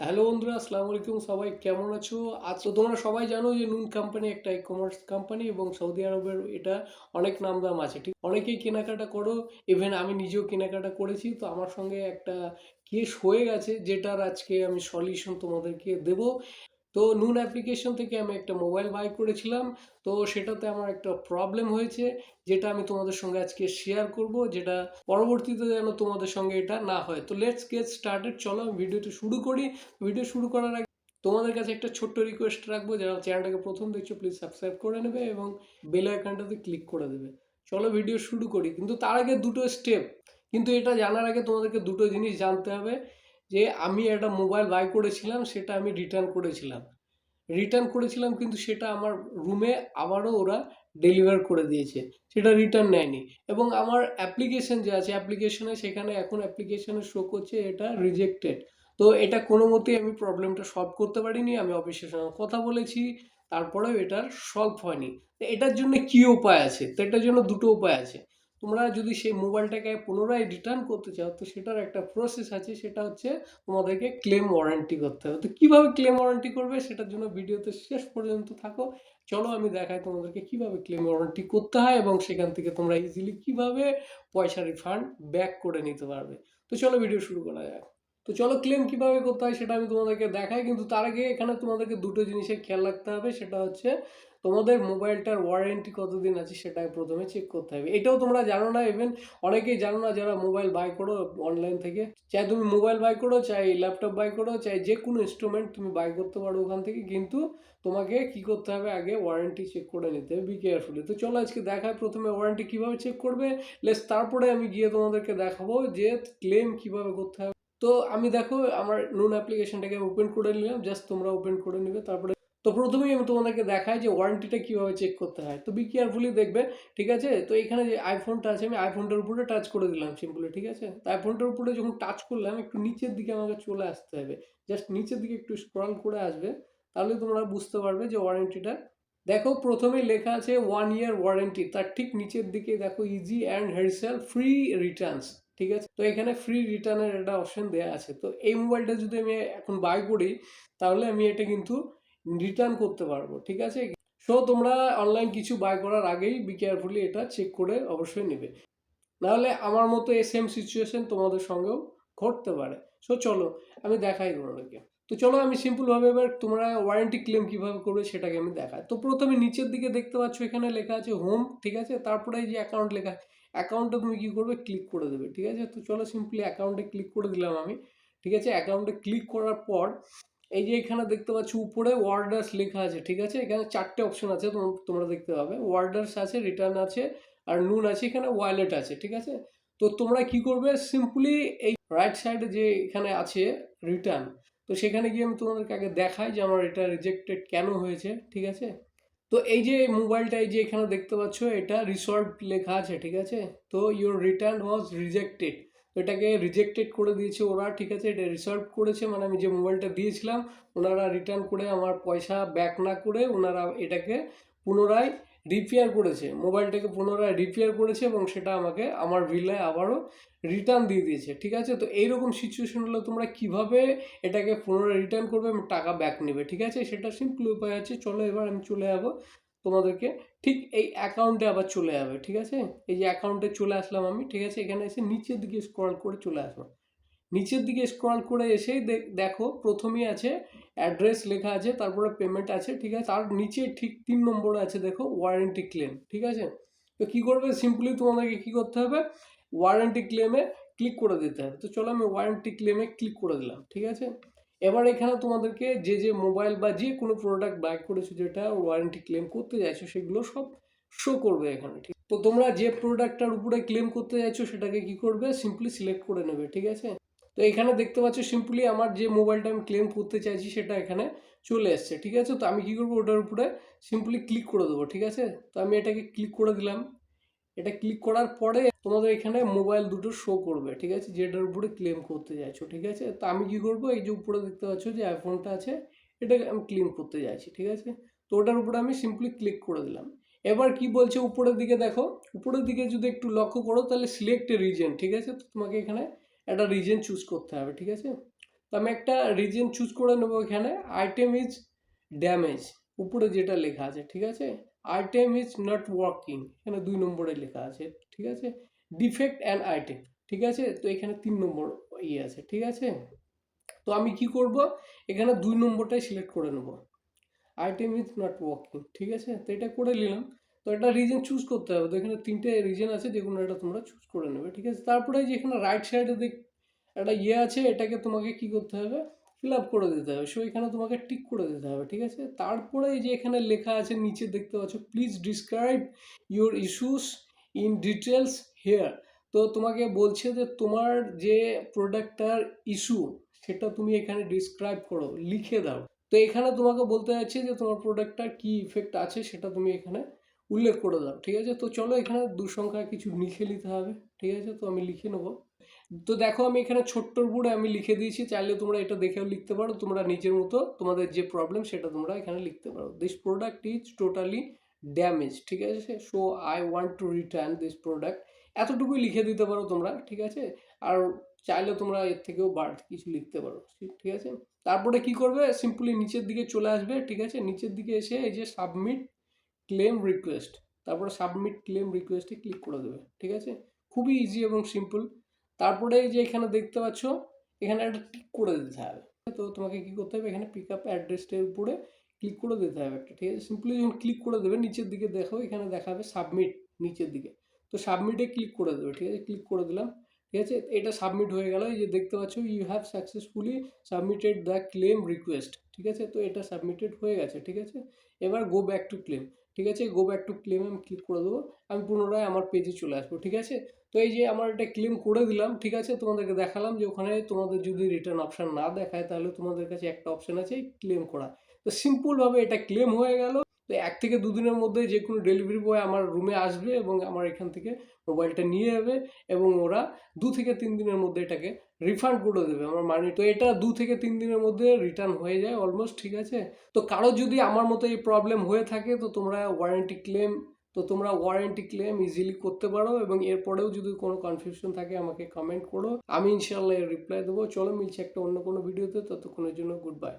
Hello বন্ধুরা, আসসালামু আলাইকুম। সবাই কেমন আছো? আজ তো তোমরা সবাই জানো যে নুন কোম্পানি একটা ই কমার্স কোম্পানি এবং সৌদি আরবের এটা অনেক নাম দাম আছে। ঠিক, অনেকেই কেনাকাটা করো। ইভেন আমি নিজেও কেনাকাটা করেছি। তো আমার সঙ্গে একটা কেস হয়ে গেছে, যেটার আজকে আমি সলিউশন তোমাদেরকে দেবো। তো নুন অ্যাপ্লিকেশন থেকে আমি একটা মোবাইল বাই করেছিলাম। তো সেটাতে আমার একটা প্রবলেম হয়েছে, যেটা আমি তোমাদের সঙ্গে আজকে শেয়ার করব, যেটা পরবর্তীতে যেন তোমাদের সঙ্গে এটা না হয়। তো লেটস গেট স্টার্টেড চলো আমি ভিডিওটা শুরু করি। ভিডিও শুরু করার আগে তোমাদের কাছে একটা ছোট্ট রিকোয়েস্ট রাখব, যারা চ্যানেলটাকে প্রথম দেখছ প্লিজ সাবস্ক্রাইব করে নেবে এবং বেল আইকনটাতে ক্লিক করে দেবে। চলো ভিডিও শুরু করি। কিন্তু তার আগে দুটো স্টেপ কিন্তু এটা জানার আগে তোমাদেরকে দুটো জিনিস জানতে হবে। যে আমি একটা মোবাইল বাই করেছিলাম, সেটা আমি রিটার্ন করেছিলাম। রিটার্ন করেছিলাম কিন্তু সেটা আমার রুমে আবারও ওরা ডেলিভার করে দিয়েছে। সেটা রিটার্ন নেয়নি। এবং আমার অ্যাপ্লিকেশন যে আছে অ্যাপ্লিকেশনে সেখানে এখন অ্যাপ্লিকেশনে শো করছে, এটা রিজেক্টেড তো এটা কোনো মতেই আমি প্রবলেমটা সলভ করতে পারিনি, আমি অফিসের সঙ্গে কথা বলেছি, তারপরেও এটার সলভ হয়নি। তো এটার জন্য কী উপায় আছে? তো এটার জন্য দুটো উপায় আছে। তোমরা যদি সেই মোবাইলটাকে পুনরায় রিটার্ন করতে চাও, তো সেটার একটা প্রসেস আছে, সেটা হচ্ছে তোমাদেরকে ক্লেম ওয়ারেন্টি করতে হবে। তো কীভাবে ক্লেম ওয়ারেন্টি করবে সেটার জন্য ভিডিওতে শেষ পর্যন্ত থাকো। চলো আমি দেখাই তোমাদেরকে কীভাবে ক্লেম ওয়ারেন্টি করতে হয় এবং সেখান থেকে তোমরা ইজিলি কীভাবে পয়সা রিফান্ড ব্যাক করে নিতে পারবে। তো চলো ভিডিও শুরু করা যাক। তো চলো ক্লেম কীভাবে করতে হয় সেটা আমি তোমাদেরকে দেখাই, কিন্তু তার আগে এখানে তোমাদেরকে দুটো জিনিসের খেয়াল রাখতে হবে, সেটা হচ্ছে তোমাদের মোবাইলটার ওয়ারেন্টি কতদিন আছে সেটা প্রথমে চেক করতে হবে। এটাও তোমরা জানো না ইভেন অনেকেই জানো না যারা মোবাইল বাই করো অনলাইন থেকে। চাই তুমি মোবাইল বাই করো, চাই ল্যাপটপ বাই করো, চাই যে কোনো ইনস্ট্রুমেন্ট তুমি বাই করতে পারো ওখান থেকে, কিন্তু তোমাকে কি করতে হবে আগে ওয়ারেন্টি চেক করে নিতে হবে বি কেয়ারফুলি তো চলো আজকে দেখায়, প্রথমে ওয়ারেন্টি কীভাবে চেক করবে লেস তারপরে আমি গিয়ে তোমাদেরকে দেখাবো যে ক্লেম কীভাবে করতে হবে। তো আমি দেখো, আমার নুন অ্যাপ্লিকেশনটাকে ওপেন করে নিলাম জাস্ট তোমরা ওপেন করে নেবে, তারপরে তো প্রথমেই আমি তোমাদেরকে দেখাই যে ওয়ারেন্টিটা কীভাবে চেক করতে হয়। তো বি কেয়ারফুলি দেখবে, ঠিক আছে? তো এখানে যে আইফোনটা আছে, আমি আইফোনটার উপরে টাচ করে দিলাম সিম্পলি ঠিক আছে? তো আইফোনটার উপরে যখন টাচ করলাম, একটু নিচের দিকে আমাকে চলে আসতে হবে। জাস্ট নিচের দিকে একটু স্ক্রল করে আসবে, তাহলে তোমরা বুঝতে পারবে যে ওয়ারেন্টিটা দেখো, প্রথমেই লেখা আছে ওয়ান ইয়ার ওয়ারেন্টি তার ঠিক নিচের দিকে দেখো easy and hassle free returns ঠিক আছে? তো এখানে ফ্রি রিটার্নের একটা অপশন দেওয়া আছে। তো এই মোবাইলটা যদি আমি এখন বাই করি, তাহলে আমি এটা কিন্তু রিটার্ন করতে পারব, ঠিক আছে? সো তোমরা অনলাইন কিছু বাই করার আগেই বি কেয়ারফুলি এটা চেক করে অবশ্যই নেবে। নাহলে আমার মতো এই সেম সিচুয়েশন তোমাদের সঙ্গেও ঘটতে পারে। সো চলো, আমি দেখাই তোমাদেরকে। তো চলো, আমি সিম্পলভাবে এবার তোমরা ওয়ারেন্টি ক্লেম কীভাবে করবে সেটাকে আমি দেখাই। তো প্রথমে নিচের দিকে দেখতে পাচ্ছ, এখানে লেখা আছে হোম ঠিক আছে? তারপরে এই যে অ্যাকাউন্ট লেখা অ্যাকাউন্টে তুমি কী করবে? ক্লিক করে দেবে, ঠিক আছে? তো চলো সিম্পলি অ্যাকাউন্টে ক্লিক করে দিলাম আমি, ঠিক আছে? অ্যাকাউন্টে ক্লিক করার পর এই যে এখানে দেখতে পাচ্ছ, উপরে ওয়ার্ডার্স লেখা আছে, ঠিক আছে? এখানে চারটে অপশন আছে তোমরা দেখতে পাবে। ওয়ার্ডার্স আছে রিটার্ন আছে, আর নুন আছে, এখানে ওয়ালেট আছে, ঠিক আছে? তো তোমরা কি করবে? সিম্পলি এই রাইট সাইডে যে এখানে আছে রিটার্ন তো সেখানে গিয়ে আমি তোমাদেরকে আগে দেখাই যে আমার এটা রিজেক্টেড কেন হয়েছে, ঠিক আছে? তো এই যে মোবাইলটা এই যে এখানে দেখতে পাচ্ছ, এটা রিসলভ লেখা আছে, ঠিক আছে? তো ইউর রিটার্ন ওয়াজ রিজেক্টেড এটাকে রিজেক্টেড করে দিয়েছে ওরা, ঠিক আছে? এটা রিসার্ভ করেছে মানে আমি যে মোবাইলটা দিয়েছিলাম, ওনারা রিটার্ন করে আমার পয়সা ব্যাক না করে ওনারা এটাকে পুনরায় রিপেয়ার করেছে। মোবাইলটাকে পুনরায় রিপেয়ার করেছে এবং সেটা আমাকে আমার ভিলায় আবারও রিটার্ন দিয়ে দিয়েছে, ঠিক আছে? তো এইরকম সিচুয়েশন হলে তোমরা কীভাবে এটাকে পুনরায় রিটার্ন করবে এবং টাকা ব্যাক নেবে, ঠিক আছে? সেটা সিম্পল উপায় আছে। চলো এবার আমি চলে যাব। তোমাদেরকে ঠিক এই অ্যাকাউন্টে আবার চলে যাবে, ঠিক আছে? এই যে অ্যাকাউন্টে চলে আসলাম আমি, ঠিক আছে? এখানে এসে নিচের দিকে স্ক্রল করে চলে আসলাম। নিচের দিকে স্ক্রল করে এসেই দেখো প্রথমেই আছে অ্যাড্রেস লেখা আছে, তারপরে পেমেন্ট আছে, ঠিক আছে? তার নিচে ঠিক তিন নম্বরে আছে, দেখো ওয়ারেন্টি ক্লেম ঠিক আছে? তো কী করবে? সিম্পলি তোমাদেরকে কী করতে হবে? ওয়ারেন্টি ক্লেমে ক্লিক করে দিতে হবে। তো চলো আমি ওয়ারেন্টি ক্লেমে ক্লিক করে দিলাম, ঠিক আছে? এবার এখানে তোমাদেরকে যে যে মোবাইল বা যে কোনো প্রোডাক্ট বাই করেছ যেটা ওয়ারেন্টি ক্লেম করতে চাইছো, সেগুলো সব শো করবে এখানে, ঠিক তো তোমরা যে প্রোডাক্টটার উপরে ক্লেম করতে চাইছো, সেটাকে কি করবে? সিম্পলি সিলেক্ট করে নেবে, ঠিক আছে? তো এখানে দেখতে পাচ্ছ সিম্পলি আমার যে মোবাইলটা আমি ক্লেম করতে চাইছি, সেটা এখানে চলে এসছে, ঠিক আছে? তো আমি কি করব? ওটার উপরে সিম্পলি ক্লিক করে দেবো, ঠিক আছে? তো আমি এটাকে ক্লিক করে দিলাম। এটা ক্লিক করার পরে তোমাদের এখানে মোবাইল দুটো শো করবে, ঠিক আছে? যেটার উপরে ক্লেম করতে চাইছো ঠিক আছে? তো আমি কি করব? এই যে উপরে দেখতে পাচ্ছ যে আইফোনটা আছে, এটাকে আমি ক্লেম করতে চাইছি ঠিক আছে? তো ওটার উপরে আমি সিম্পলি ক্লিক করে দিলাম। এবার কি বলছে উপরের দিকে দেখো? উপরের দিকে যদি একটু লক্ষ্য করো, তাহলে সিলেক্ট এ রিজন ঠিক আছে? তো তোমাকে এখানে একটা রিজন চুজ করতে হবে, ঠিক আছে? তো আমি একটা রিজন চুজ করে নেব এখানে। আইটেম ইজ ড্যামেজ উপরে যেটা লেখা আছে, ঠিক আছে? আইটেম ইজ নট ওয়ার্কিং এখানে দুই নম্বরে লেখা আছে, ঠিক আছে? ডিফেক্ট অ্যান্ড আইটেম ঠিক আছে? তো এখানে তিন নম্বর ইয়ে আছে, ঠিক আছে? তো আমি কি করব? এখানে দুই নম্বরটাই সিলেক্ট করে নেব। আইটেম ইজ নট ওয়ার্কিং ঠিক আছে? তো এটা করে নিলাম। তো একটা রিজন চুজ করতে হবে। তো এখানে তিনটে রিজন আছে, যে কোনো একটা তোমরা চুজ করে নেবে, ঠিক আছে? তারপরে যে এখানে রাইট সাইডে দেখ, একটা ইয়ে আছে, এটাকে তোমাকে কি করতে হবে? ফিল আপ করে দিতে হবে। সো এখানে তোমাকে টিক করে দিতে হবে, ঠিক আছে? তারপরে যে এখানে লেখা আছে, নিচে দেখতে পাচ্ছ please describe your issues in details here তো তোমাকে বলছে যে তোমার যে প্রোডাক্টটার ইস্যু সেটা তুমি এখানে ডিসক্রাইব করো, লিখে দাও। তো এখানে তোমাকে বলতে যাচ্ছে যে তোমার প্রোডাক্টটার কি ইফেক্ট আছে, সেটা তুমি এখানে উল্লেখ করে দাও, ঠিক আছে? তো চলো এখানে দু সংখ্যা কিছু লিখে নিতে হবে, ঠিক আছে? তো আমি লিখে নেব। তো দেখো আমি এখানে ছোট্টর বুড়ে আমি লিখে দিয়েছি, চাইলে তোমরা এটা দেখেও লিখতে পারো, তোমরা নিজের মতো তোমাদের যে প্রবলেম সেটা তোমরা এখানে লিখতে পারো। This product is totally damage ঠিক আছে? So I want to return this product এতটুকুই লিখে দিতে পারো তোমরা, ঠিক আছে? আর চাইলে তোমরা এর থেকেও বাড়তি কিছু লিখতে পারো, ঠিক আছে? তারপরে কি করবে? সিম্পলি নিচের দিকে চলে আসবে, ঠিক আছে? নিচের দিকে এসে এই যে সাবমিট ক্লেম রিকোয়েস্ট তারপরে সাবমিট ক্লেম রিকোয়েস্টে ক্লিক করে দেবে, ঠিক আছে? খুবই ইজি এবং সিম্পল তারপরে এই যে এখানে দেখতে পাচ্ছ, এখানে একটা টিক করে দিতে হবে। তো তোমাকে কি করতে হবে? এখানে পিক আপ অ্যাড্রেসটার উপরে ক্লিক করে দিতে হবে একটা, ঠিক আছে? সিম্পলি যখন ক্লিক করে দেবে, নিচের দিকে দেখো, এখানে দেখাবে সাবমিট নিচের দিকে। তো সাবমিটে ক্লিক করে দেবে, ঠিক আছে? ক্লিক করে দিলাম, ঠিক আছে? এটা সাবমিট হয়ে গেল, এই যে দেখতে পাচ্ছ you have successfully submitted the claim request ঠিক আছে? তো এটা সাবমিটেড হয়ে গেছে, ঠিক আছে? এবার গো ব্যাক টু ক্লেম ঠিক আছে? গো ব্যাক টু ক্লেম আমি ক্লিক করে দেবো, আমি পুনরায় আমার পেজে চলে আসব, ঠিক আছে? তো এই যে আমার এটা ক্লেম করে দিলাম, ঠিক আছে? তোমাদেরকে দেখালাম যে ওখানে তোমাদের যদি রিটার্ন অপশান না দেখায়, তাহলে তোমাদের কাছে একটা অপশান আছে ক্লেম করা। তো সিম্পলভাবে এটা ক্লেম হয়ে গেল। তো এক থেকে দুদিনের মধ্যে যে কোনো ডেলিভারি বয় আমার রুমে আসবে এবং আমার এখান থেকে মোবাইলটা নিয়ে যাবে এবং ওরা দু থেকে তিন দিনের মধ্যে এটাকে রিফান্ড করে দেবে। আমার মানি তো এটা দু থেকে তিন দিনের মধ্যে রিটার্ন হয়ে যায় অলমোস্ট ঠিক আছে? তো কারও যদি আমার মতো এই প্রবলেম হয়ে থাকে, তো তোমরা ওয়ারেন্টি ক্লেম তো তোমরা ওয়ারেন্টি ক্লেম ইজিলি করতে পারো এবং এরপরেও যদি কোনো কনফিউশন থাকে, আমাকে কমেন্ট করো। আমি ইনশাল্লাহ এর রিপ্লাই দেবো। চলো, মিলছে একটা অন্য কোনো ভিডিওতে ততক্ষণের জন্য গুড বাই